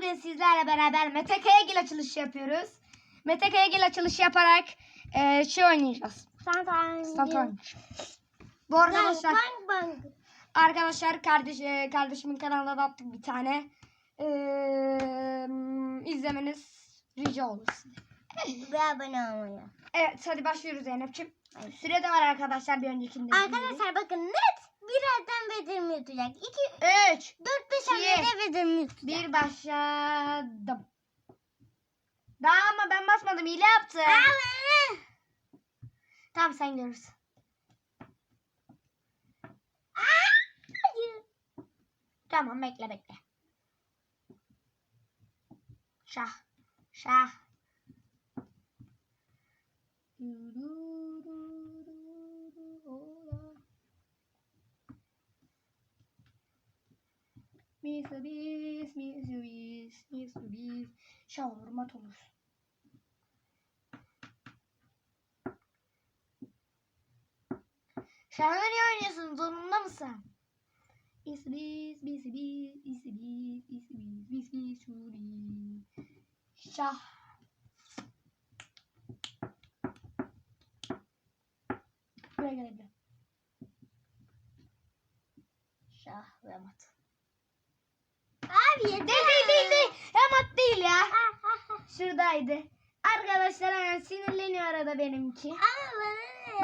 bugün sizlerle beraber Mete Kayagil açılışı yapıyoruz. Mete Kayagil açılışı yaparak e, şey oynayacağız. Satranç. Satranç. Bu arkadaşlar Bang bang. arkadaşlar kardeş e, kardeşimin kanalına da attık bir tane. E, izlemeniz rica olur. Ve abone olmayı. Evet hadi başlıyoruz Zeynep'ciğim. Süre de var arkadaşlar bir öncekinde. Arkadaşlar bakın net birazdan bedenim yutacak. 2, 3 4, 5 İki. hamlede bedenim yutacak. bir başladım. Daha ama ben basmadım hile yaptım. Aa! Tamam sen görürsün. Hayır. Tamam bekle bekle. Şah. Şah. Mis bis, Mr. Beast, Mr. Beast, Mr. Beast. Şavurma Thomas. Sen nereye oynuyorsun? Zorunda mısın? Mr. Beast, Mr. Beast, Mr. Beast, Mr. Beast, Mr. Beast, Şah. Buraya gelebilirim. Şah ve mat. Yeter. Değil değil değil değil. Ya mat değil ya. Ah, ah, ah. Şuradaydı. Arkadaşlar hemen sinirleniyor arada benimki. Ama bana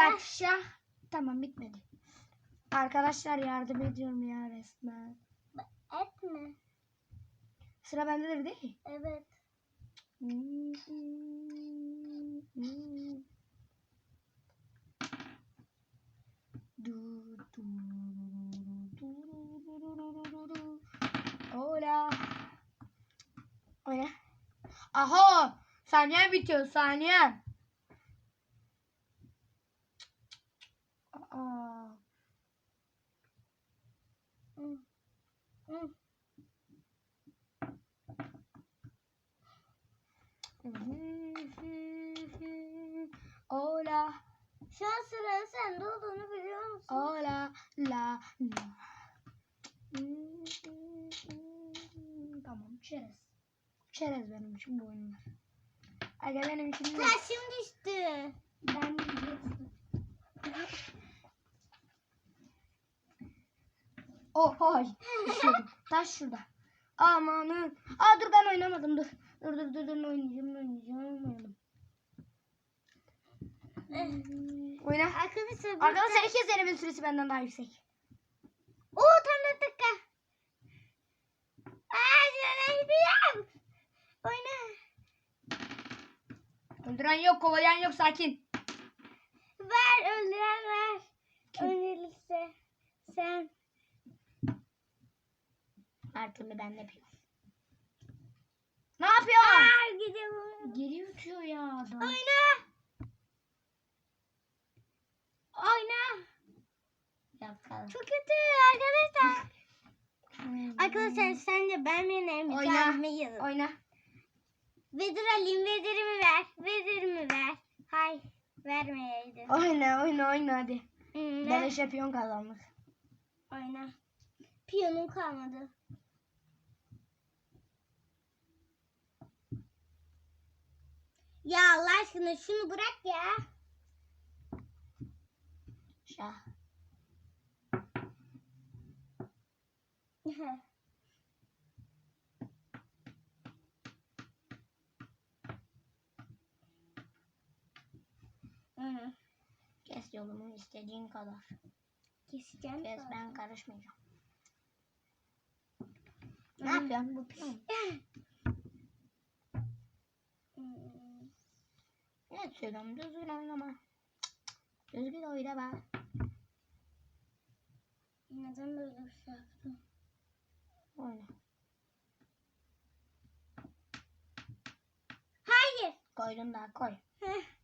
ne? Bak şah. Tamam bitmedi. Arkadaşlar yardım ediyorum ya resmen. Etme. Sıra bende de değil. mi? Evet. Hola. Oyna. Aha! Saniye bitiyor saniye. Aa. Hı. Hı. Hola. Şu an sıranın sende olduğunu biliyor musun? Hola la la. Tamam çerez. Çerez benim için bu oyunlar. Aga benim için de Taşım düştü. ben Oh hay. Düşüyordum. Taş şurada. Amanın. Aa dur ben oynamadım dur. Dur dur dur dur oynayacağım oynayacağım oynayalım. Oyna. Arkadaşlar. Arkadaşlar iki Zeynep'in süresi benden daha yüksek. Oo tam da dakika. Aa şuna gidiyorum. Oyna. Öldüren yok, kovalayan yok, sakin. Ver öldüren ver. Öldürürse sen. Her türlü ben yapıyorum. Ne yapıyor? Aa gidiyorum. Geri yutuyor ya adam. Oyna. Oyna. Yapalım. Çok kötü arkadaşlar. Arkadaşlar sen de ben benim Oyna. Oyna. Vedir alayım vedirimi ver. Vedirimi ver. Hay vermeyeydi. Oyna, oyna, oyna hadi. Hmm, Beleş yapıyorsun kazandık. Oyna. Piyanum kalmadı. Ya Allah aşkına şunu bırak ya. Şah. Hı. Kes yolumu istediğin kadar. Keseceğim. Kes ben karışmayacağım. Ne yapıyorsun bu piyon? Ne söylüyorum düzgün oynama. Düzgün oyna be. Neden böyle bir şey yaptın? Oyna. Hayır. Koydum daha koy. Heh.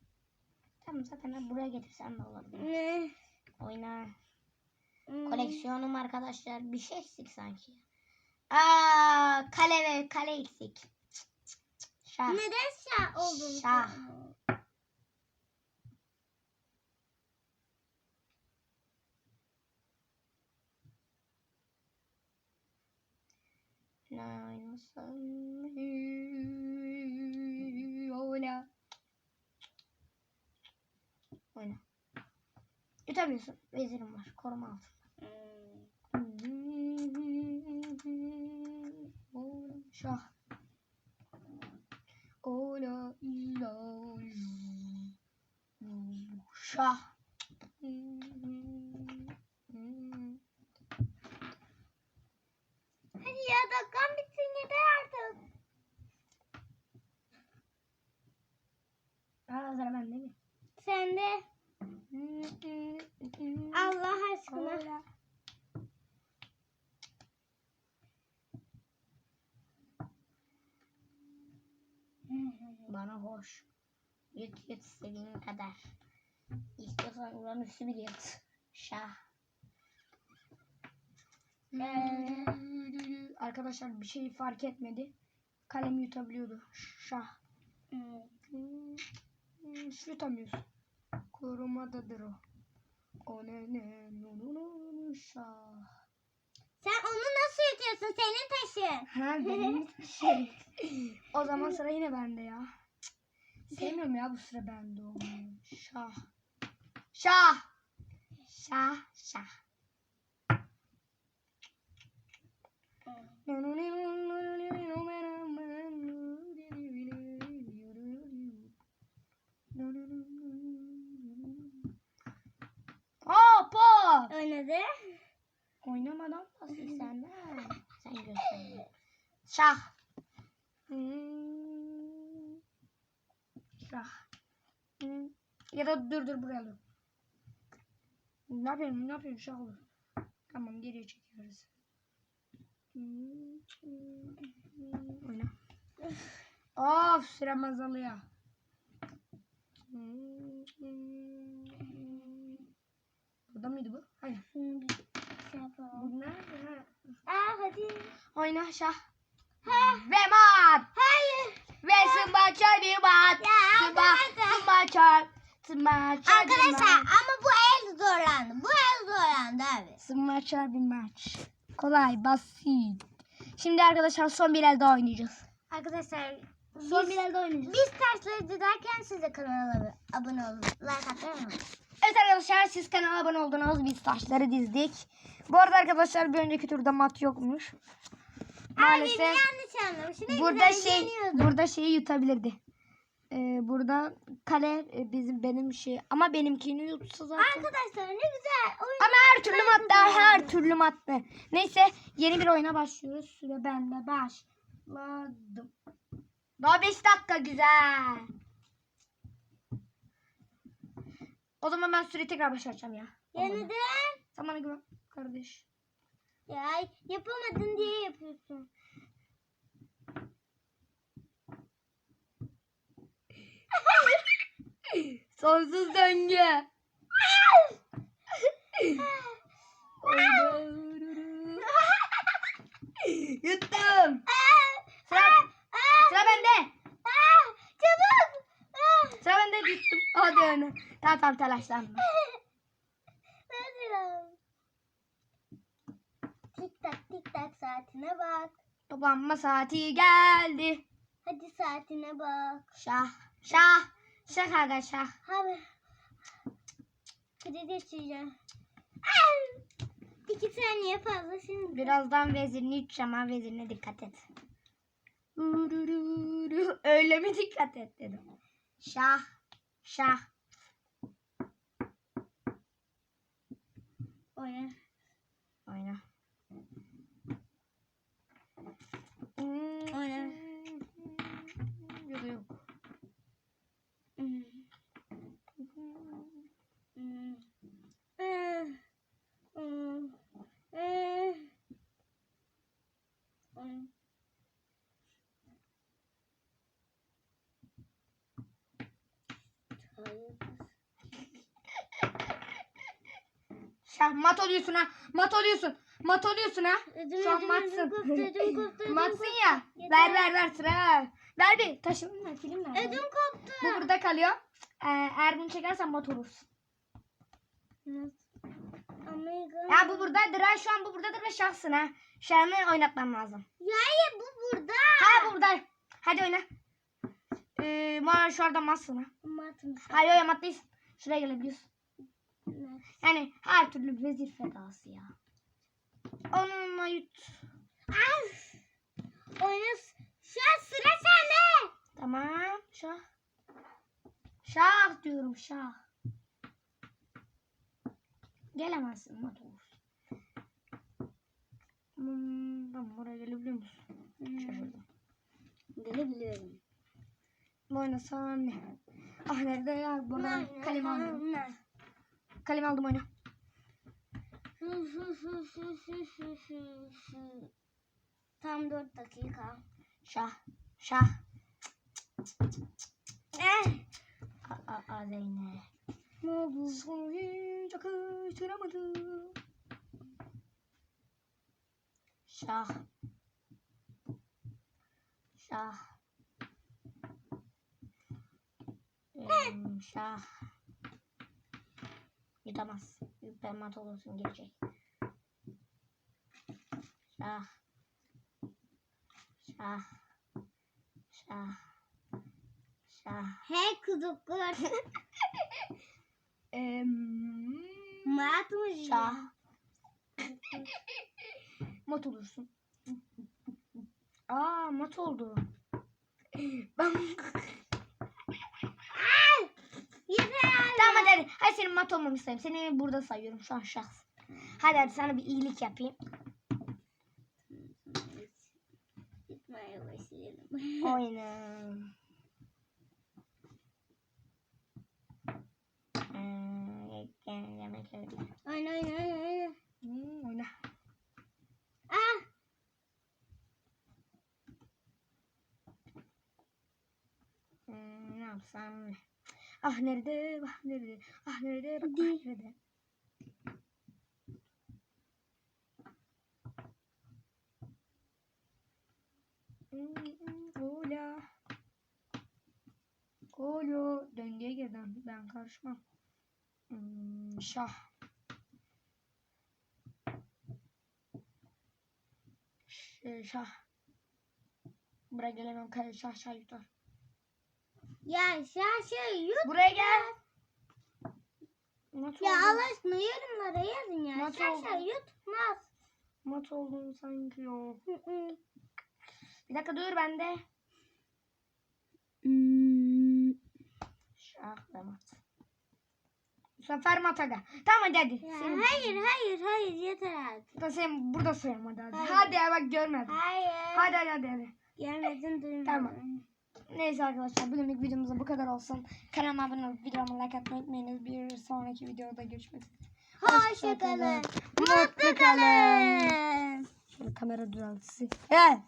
Tamam zaten ben buraya getirsen de olur. Ne? Oyna. Hmm. Koleksiyonum arkadaşlar bir şey eksik sanki. Aa kale ve kale eksik. Cık, cık, cık. Şah. Neden şah oldun? Şah. Ne oynasam? Oyna. Oyna. Yutamıyorsun. Vezirim var. Koruma altında. Şah. Ola ila şah. Hadi ya dakikam bitsin yeter artık. Aa sıra bende mi? Sen de Allah aşkına. Bana hoş. Yut yut istediğin kadar. İstiyorsan Uranüs'ü bile yut. Şah. Arkadaşlar bir şey fark etmedi. Kalem yutabiliyordu. Şah. Hmm, yutamıyorsun. Korumadadır o. O ne ne no şah. Sen onu nasıl yutuyorsun? Senin taşın. Ha benim şey. O zaman sıra yine bende ya. Sevmiyorum ya bu sıra bende olmuyor. Şah. Şah. Şah şah. Hop Oynadı. Oynamadan nasıl sen ha? Sen göster. Şah. Hmm. Şah. Hmm. Ya da dur dur buraya dur. Ne yapayım ne yapayım şah olur. Tamam geriye çekiyoruz. Hmm. Oyna. Of sürem azalıyor. Burada mıydı bu? Hayır. Şimdi bir şey yapalım. Bu nerede? Ha. Aa hadi. Oyna şah. Ha. Ve mat. Hayır. Ve sımba çar bir mat. Ya Sımba, sımba çar. Sımba çar Arkadaşlar ama bu el zorlandı. Bu el zorlandı abi. Sımba çar bir maç. Kolay, basit. Şimdi arkadaşlar son bir elde oynayacağız. Arkadaşlar Son biz, bir elde oynayacağız. biz taşları dilerken siz de kanala abone olun. Like atmayı unutmayın. Evet arkadaşlar siz kanala abone oldunuz. Biz taşları dizdik. Bu arada arkadaşlar bir önceki turda mat yokmuş. Maalesef Abi yanlış anlamış. Burada şey yeniyordum. burada şeyi yutabilirdi. Ee, burada kale e, bizim benim şey ama benimkini yutsa zaten. Arkadaşlar ne güzel oyun. Ama her türlü madde, her türlü madde. Neyse yeni bir oyuna başlıyoruz. Süre bende başladım. Daha 5 dakika güzel. O zaman ben süreyi tekrar başlatacağım ya. Olmadı. Yeniden. Sen bana güven kardeş. Ya yapamadın diye yapıyorsun. Sonsuz döngü. Yuttum. Sıra, sıra bende. Aa, çabuk. Aa. Sıra bende yuttum. Hadi öyle. Tamam tamam telaşlanma. Tik tak tik tak saatine bak. Toplanma saati geldi. Hadi saatine bak. Şah. Şah. Şah aga şah. Abi. Kredi. Ay! İki saniye fazla şimdi. Birazdan vezirini yutacağım ha vezirine dikkat et. Öyle mi dikkat et dedim. Şah. Şah. Oyna. Oyna. Oyna. Yok yok. Hayır. Şah mat oluyorsun ha. Mat oluyorsun. Mat oluyorsun ha. Şu an matsın. matsın ya. Ver ver ver sıra ver. Ver bir. Taşın ver. Film ver. Ödüm koptu. Bu burada kalıyor. Ee, eğer bunu çekersen mat olursun. Ya bu buradadır ha. Şu an bu buradadır ve şahsın ha. Şahını oynatmam lazım. Ya Aa burada. Hadi oyna. Ee, şu anda massana. Matım. Hayır öyle mat değilsin. Şuraya gelebiliyorsun. Yani her türlü vezir fedası ya. Onunla yut. Af. Oyun şu an sıra sende. Tamam. Şah. Şah diyorum şah. Gelemezsin mat olursun. Hmm, tamam oraya gelebiliyor musun? Şaşırdım. Gelebiliyorum. Bu oynasam ne? Ah nerede ya? Buradan kalem aldım. Kalem aldım oyna. Tam 4 dakika. Şah. Şah. Eh. Aa, aa Zeynep. Ne oldu? Hiç akıştıramadım. Şah. Şah. Şah. Yutamaz. Ben mat olursun gelecek. Şah. Şah. Şah. Şah. Hey kuzuklar. Em, Mat mı? Şah. mat olursun. Aa mat oldu. Ben... Yeter. tamam hadi hadi. Senin mat olmamı istedim. Seni burada sayıyorum şu an şahs. Hadi hadi sana bir iyilik yapayım. Gitmeye başlayalım. Oyna oyna oyna oyna. Hmm, oyna. Ah. Hmm, ne yapsam ne? Ah nerede? Ah nerede? Ah nerede? Ah nerede? Hmm, hmm, Ola. Olo. Döngüye girdim. Ben karışmam. Hmm, şah. Ş- şah. Buraya gelemem. Şah şah yutar. Ya şaşı yut. Buraya gel. Mat Ya. Allah yorumlara yazın ya. Mat Şaşı oldu. yutmaz. Mat oldun sanki yok. Hı hı. Bir dakika dur bende. Hmm. Şah ve mat. Bu sefer mat aga. Tamam hadi hadi. Ya hayır hayır hayır yeter artık. Da sen burada sayalım hadi hadi. Hayır. Hadi ya bak görmedim. Hayır. Hadi hadi hadi. hadi. Gelmedin duymadın. Tamam. Neyse arkadaşlar bugünlük videomuz da bu kadar olsun. Kanalıma abone olup videoma like atmayı unutmayınız. Bir sonraki videoda görüşmek üzere. Hoşçakalın. Mutlu kalın. Şöyle kamera düzeltisi. Evet.